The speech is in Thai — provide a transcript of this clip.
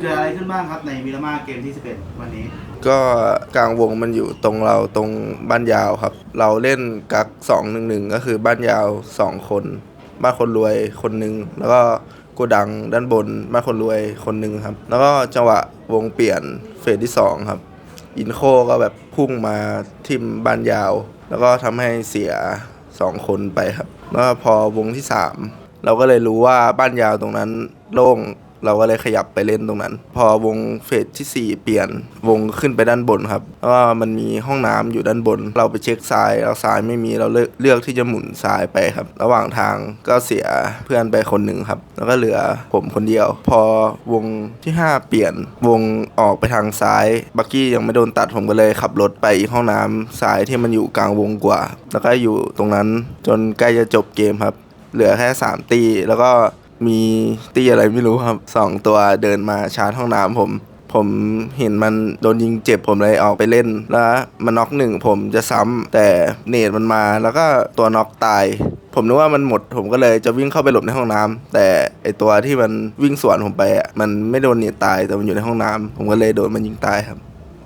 เกิดอะไรขึ้นบ้างครับในมิรามาเกมที่ 11 วันนี้ ก็กลางวงมันอยู่ตรงเราตรงบ้านยาวครับ เราเล่นกักสองหนึ่งหนึ่งก็คือบ้านยาวสองคน บ้านคนรวยคนหนึ่งแล้วก็โกดังด้านบนบ้านคนรวยคนหนึ่งครับ แล้วก็จังหวะวงเปลี่ยนเฟสที่สองครับ อินโคก็แบบพุ่งมาทิมบ้านยาว แล้วก็ทำให้เสียสองคนไปครับ แล้วพอวงที่สามเราก็เลยรู้ว่าบ้านยาวตรงนั้นโล่ง เราก็เลยขยับไปเล่นตรงนั้น พอวงเฟสที่ 4 เปลี่ยนวงขึ้นไปด้านบนครับแล้วก็มันมีห้องน้ำอยู่ด้านบน เราไปเช็คซ้ายแล้วซ้ายไม่มีเราเลือกเลือกที่จะหมุนซ้ายไปครับ ระหว่างทางก็เสียเพื่อนไปคนหนึ่งครับ แล้วก็เหลือผมคนเดียว พอวงที่ 5 เปลี่ยนวงออกไปทางซ้ายบักกี้ยังไม่โดนตัดผมก็เลยขับรถไปอีกห้องน้ำซ้ายที่มันอยู่กลางวงกว่า แล้วก็อยู่ตรงนั้นจนใกล้จะจบเกมครับ เหลือแค่สามตีแล้วก็ มีตีอะไรไม่รู้ครับสองตัวเดินมาชาร์จห้องน้ำผม ผมเห็นมันโดนยิงเจ็บผมเลยออกไปเล่น แล้วมันน็อกหนึ่งผมจะซ้ำแต่เนตมันมาแล้วก็ตัวน็อกตาย ผมนึกว่ามันหมด ผมก็เลยจะวิ่งเข้าไปหลบในห้องน้ำแต่ไอตัวที่มันวิ่งสวนผมไปอะมันไม่โดนเนตตายแต่มันอยู่ในห้องน้ำผมก็เลยโดนมันยิงตายครับ